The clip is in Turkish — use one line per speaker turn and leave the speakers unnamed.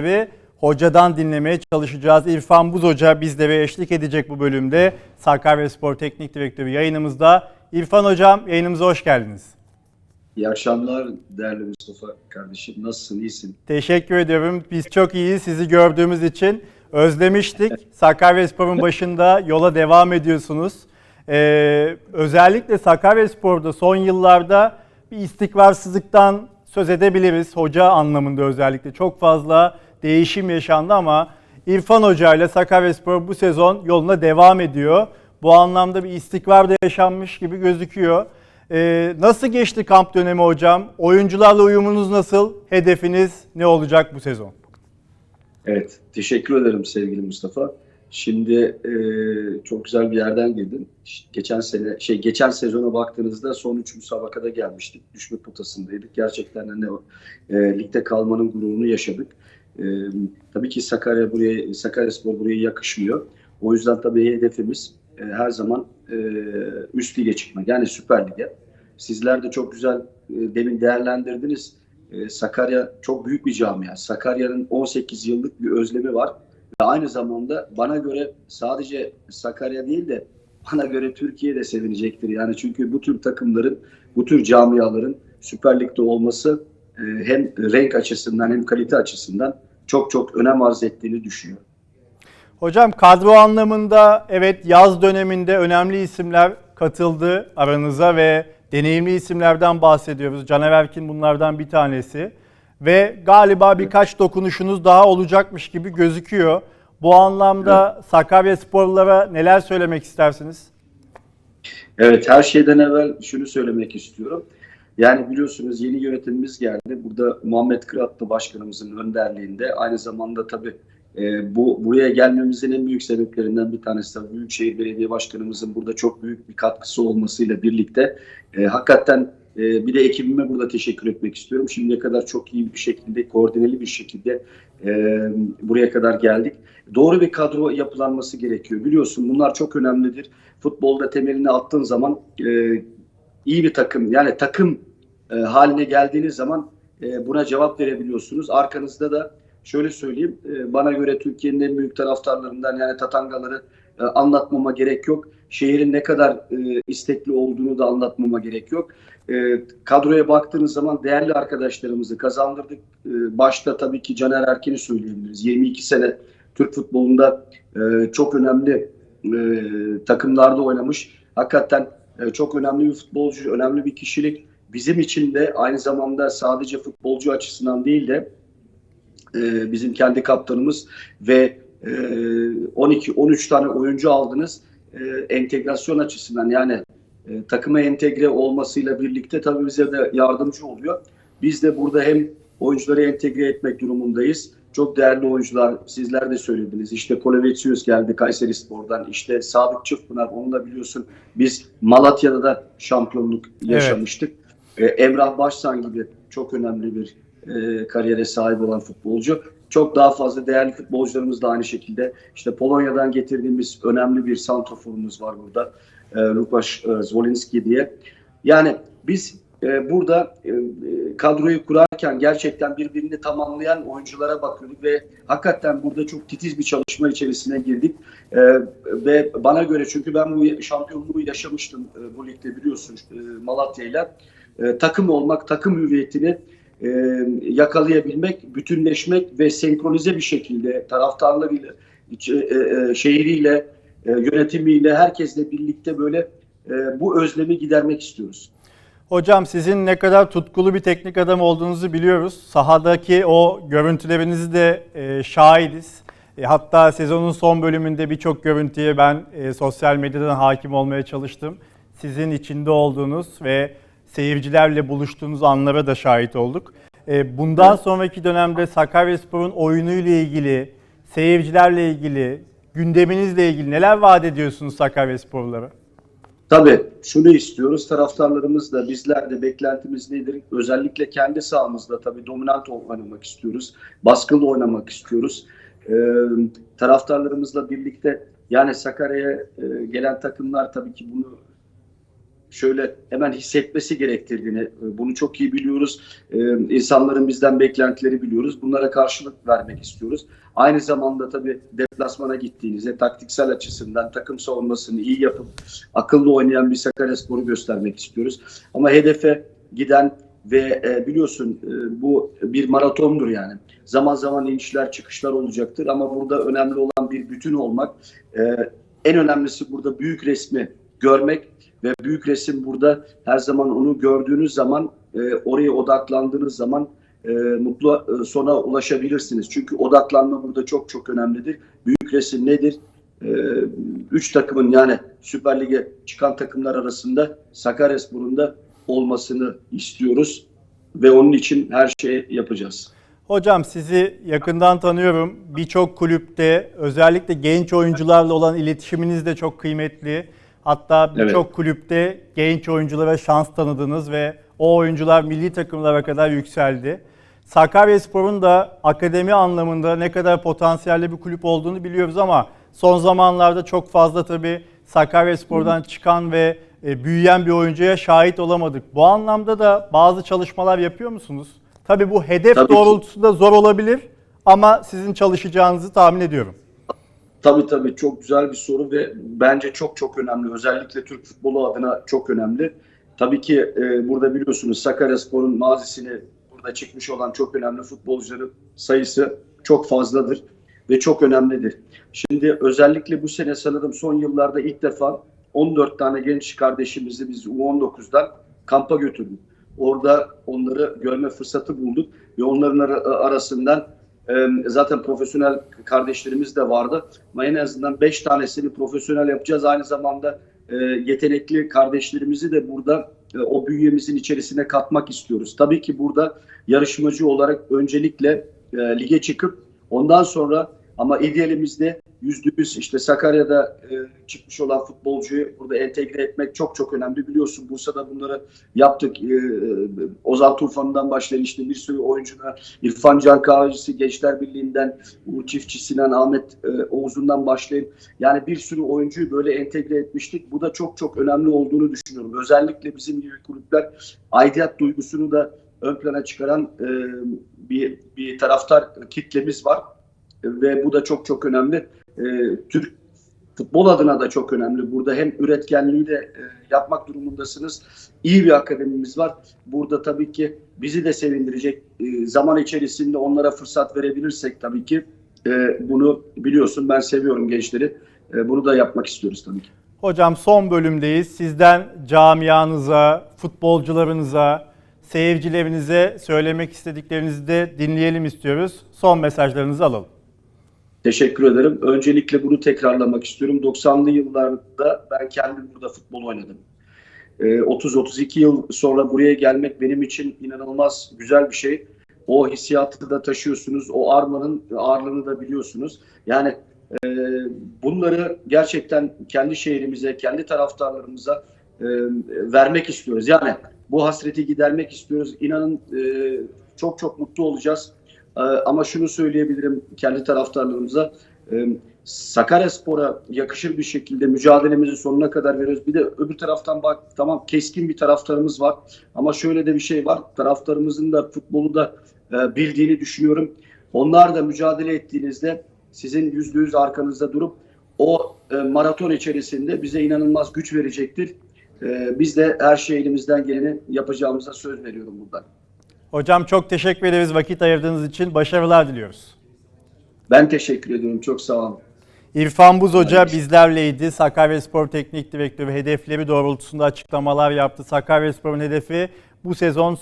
ve hocadan dinlemeye çalışacağız. İrfan Buz Hoca bizlere eşlik edecek bu bölümde. Sakaryaspor Teknik Direktörü yayınımızda. İrfan Hocam yayınımıza hoş geldiniz.
İyi akşamlar değerli Mustafa kardeşim. Nasılsın? İyisin?
Teşekkür ediyorum. Biz çok iyiyiz sizi gördüğümüz için. Özlemiştik. Sakaryaspor'un başında yola devam ediyorsunuz. Ee, özellikle Sakaryaspor'da son yıllarda bir istikrarsızlıktan söz edebiliriz. Hoca anlamında özellikle çok fazla değişim yaşandı ama İrfan Hoca ile Sakaryaspor bu sezon yoluna devam ediyor. Bu anlamda bir istikrar da yaşanmış gibi gözüküyor. Ee, nasıl geçti kamp dönemi hocam? Oyuncularla uyumunuz nasıl? Hedefiniz ne olacak bu sezon?
Evet, teşekkür ederim sevgili Mustafa. Şimdi e, çok güzel bir yerden girdin. Geçen sene, şey geçen sezona baktığınızda son üç müsabakada gelmiştik. Düşme potasındaydık. Gerçekten hani e, ligde kalmanın gururunu yaşadık. E, tabii ki Sakarya buraya, Sakaryaspor buraya yakışmıyor. O yüzden tabii hedefimiz e, her zaman e, üst lige çıkmak. Yani Süper Lig'e. Sizler de çok güzel e, demin değerlendirdiniz. E, Sakarya çok büyük bir camia. Sakarya'nın 18 yıllık bir özlemi var. Ve aynı zamanda bana göre sadece Sakarya değil de bana göre Türkiye de sevinecektir. Yani çünkü bu tür takımların, bu tür camiaların Süper Lig'de olması hem renk açısından hem kalite açısından çok çok önem arz ettiğini düşünüyorum.
Hocam kadro anlamında evet yaz döneminde önemli isimler katıldı aranıza ve deneyimli isimlerden bahsediyoruz. Caner Erkin bunlardan bir tanesi. Ve galiba birkaç dokunuşunuz daha olacakmış gibi gözüküyor. Bu anlamda Sakarya sporlara neler söylemek istersiniz?
Evet her şeyden evvel şunu söylemek istiyorum. Yani biliyorsunuz yeni yönetimimiz geldi. Burada Muhammed Kıratlı başkanımızın önderliğinde aynı zamanda tabii e, bu buraya gelmemizin en büyük sebeplerinden bir tanesi de Büyükşehir Belediye Başkanımızın burada çok büyük bir katkısı olmasıyla birlikte e, hakikaten e, bir de ekibime burada teşekkür etmek istiyorum. Şimdiye kadar çok iyi bir şekilde, koordineli bir şekilde e, buraya kadar geldik. Doğru bir kadro yapılanması gerekiyor. Biliyorsun bunlar çok önemlidir. Futbolda temelini attığın zaman e, iyi bir takım yani takım e, haline geldiğiniz zaman e, buna cevap verebiliyorsunuz. Arkanızda da şöyle söyleyeyim e, bana göre Türkiye'nin en büyük taraftarlarından yani Tatangaları e, anlatmama gerek yok. Şehrin ne kadar e, istekli olduğunu da anlatmama gerek yok. E, kadroya baktığınız zaman değerli arkadaşlarımızı kazandırdık. E, başta tabii ki Caner Erkin'i söyleyebiliriz. 22 sene Türk futbolunda e, çok önemli e, takımlarda oynamış. Hakikaten e, çok önemli bir futbolcu, önemli bir kişilik. Bizim için de aynı zamanda sadece futbolcu açısından değil de e, bizim kendi kaptanımız ve e, 12-13 tane oyuncu aldınız. E, entegrasyon açısından yani e, takıma entegre olmasıyla birlikte tabii bize de yardımcı oluyor. Biz de burada hem oyuncuları entegre etmek durumundayız. Çok değerli oyuncular sizler de söylediniz. İşte Kolevetsius geldi Kayseri Spor'dan. İşte Sadık Çiftpınar onu da biliyorsun. Biz Malatya'da da şampiyonluk yaşamıştık. Evet. Ee, Emrah Başsan gibi çok önemli bir e, kariyere sahip olan futbolcu. Çok daha fazla değerli futbolcularımız da aynı şekilde. İşte Polonya'dan getirdiğimiz önemli bir santraforumuz var burada. E, Lukasz e, Zwolinski diye. Yani biz e, burada e, kadroyu kurarken gerçekten birbirini tamamlayan oyunculara bakıyorduk ve hakikaten burada çok titiz bir çalışma içerisine girdik. E, ve bana göre çünkü ben bu şampiyonluğu yaşamıştım e, bu ligde biliyorsun e, Malatya'yla. E, takım olmak, takım hüviyetini e, yakalayabilmek, bütünleşmek ve senkronize bir şekilde taraftarlarıyla, e, e, şehriyle, e, yönetimiyle, herkesle birlikte böyle e, bu özlemi gidermek istiyoruz.
Hocam sizin ne kadar tutkulu bir teknik adam olduğunuzu biliyoruz. Sahadaki o görüntülerinizi de e, şahidiz. E, hatta sezonun son bölümünde birçok görüntüye ben e, sosyal medyadan hakim olmaya çalıştım. Sizin içinde olduğunuz ve seyircilerle buluştuğunuz anlara da şahit olduk. E, bundan evet. sonraki dönemde Sakaryaspor'un oyunuyla ilgili, seyircilerle ilgili, gündeminizle ilgili neler vaat ediyorsunuz Sakaryaspor'lara?
Tabii şunu istiyoruz. Taraftarlarımız da bizler de beklentimiz nedir? Özellikle kendi sahamızda tabii dominant oynamak istiyoruz. Baskılı oynamak istiyoruz. Ee, taraftarlarımızla birlikte yani Sakarya'ya e, gelen takımlar tabii ki bunu şöyle hemen hissetmesi gerektirdiğini e, bunu çok iyi biliyoruz. E, insanların bizden beklentileri biliyoruz. Bunlara karşılık vermek istiyoruz. Aynı zamanda tabii deplasmana gittiğinizde taktiksel açısından takım savunmasını iyi yapıp akıllı oynayan bir Sakaryaspor'u göstermek istiyoruz. Ama hedefe giden ve e, biliyorsun e, bu bir maratondur yani. Zaman zaman inişler çıkışlar olacaktır ama burada önemli olan bir bütün olmak. En önemlisi burada büyük resmi görmek ve büyük resim burada her zaman onu gördüğünüz zaman e, oraya odaklandığınız zaman e, mutlu e, sona ulaşabilirsiniz. Çünkü odaklanma burada çok çok önemlidir. Büyük resim nedir? E, üç takımın yani Süper Lig'e çıkan takımlar arasında Sakaryaspor'un da olmasını istiyoruz ve onun için her şeyi yapacağız.
Hocam sizi yakından tanıyorum. Birçok kulüpte özellikle genç oyuncularla olan iletişiminiz de çok kıymetli. Hatta birçok kulüpte genç oyunculara şans tanıdınız ve o oyuncular milli takımlara kadar yükseldi. Sakaryaspor'un da akademi anlamında ne kadar potansiyelli bir kulüp olduğunu biliyoruz ama son zamanlarda çok fazla tabii Sakaryaspor'dan çıkan ve e, büyüyen bir oyuncuya şahit olamadık. Bu anlamda da bazı çalışmalar yapıyor musunuz? Tabii bu hedef
Tabii ki.
doğrultusunda zor olabilir ama sizin çalışacağınızı tahmin ediyorum.
Tabii tabii çok güzel bir soru ve bence çok çok önemli. Özellikle Türk futbolu adına çok önemli. Tabii ki e, burada biliyorsunuz Sakaryaspor'un mazisini burada çıkmış olan çok önemli futbolcuların sayısı çok fazladır ve çok önemlidir. Şimdi özellikle bu sene sanırım son yıllarda ilk defa 14 tane genç kardeşimizi biz U19'dan kampa götürdük. Orada onları görme fırsatı bulduk ve onların ara- arasından zaten profesyonel kardeşlerimiz de vardı. Ama en azından 5 tanesini profesyonel yapacağız. Aynı zamanda e, yetenekli kardeşlerimizi de burada e, o bünyemizin içerisine katmak istiyoruz. Tabii ki burada yarışmacı olarak öncelikle e, lige çıkıp ondan sonra ama idealimizde yüzde yüz işte Sakarya'da e, çıkmış olan futbolcuyu burada entegre etmek çok çok önemli. Biliyorsun Bursa'da bunları yaptık. E, Ozan Tufan'dan başlayan işte bir sürü oyuncular İrfan Can Kahvecisi Gençler Birliği'nden Uğur Çiftçi Sinan Ahmet e, Oğuz'undan başlayıp yani bir sürü oyuncuyu böyle entegre etmiştik. Bu da çok çok önemli olduğunu düşünüyorum. Özellikle bizim gibi kulüpler aidiyet duygusunu da ön plana çıkaran e, bir, bir taraftar kitlemiz var. Ve bu da çok çok önemli. E, Türk futbol adına da çok önemli. Burada hem üretkenliği de e, yapmak durumundasınız. İyi bir akademimiz var. Burada tabii ki bizi de sevindirecek e, zaman içerisinde onlara fırsat verebilirsek tabii ki e, bunu biliyorsun ben seviyorum gençleri. E, bunu da yapmak istiyoruz tabii ki.
Hocam son bölümdeyiz. Sizden camianıza, futbolcularınıza, seyircilerinize söylemek istediklerinizi de dinleyelim istiyoruz. Son mesajlarınızı alalım.
Teşekkür ederim. Öncelikle bunu tekrarlamak istiyorum. 90'lı yıllarda ben kendim burada futbol oynadım. Ee, 30-32 yıl sonra buraya gelmek benim için inanılmaz güzel bir şey. O hissiyatı da taşıyorsunuz. O armanın ağırlığını da biliyorsunuz. Yani e, bunları gerçekten kendi şehrimize, kendi taraftarlarımıza e, vermek istiyoruz. Yani bu hasreti gidermek istiyoruz. İnanın e, çok çok mutlu olacağız. Ee, Ama şunu söyleyebilirim kendi taraftarlarımıza. Ee, Sakaryaspor'a yakışır bir şekilde mücadelemizi sonuna kadar veriyoruz. Bir de öbür taraftan bak tamam keskin bir taraftarımız var. Ama şöyle de bir şey var. Taraftarımızın da futbolu da e, bildiğini düşünüyorum. Onlar da mücadele ettiğinizde sizin yüzde yüz arkanızda durup o e, maraton içerisinde bize inanılmaz güç verecektir. E, Biz de her şey elimizden geleni yapacağımıza söz veriyorum buradan.
Hocam çok teşekkür ederiz vakit ayırdığınız için. Başarılar diliyoruz.
Ben teşekkür ediyorum. Çok sağ olun.
İrfan Buz Hoca bizlerleydi. Sakaryaspor Teknik Direktörü hedefleri doğrultusunda açıklamalar yaptı. Sakaryaspor'un hedefi bu sezon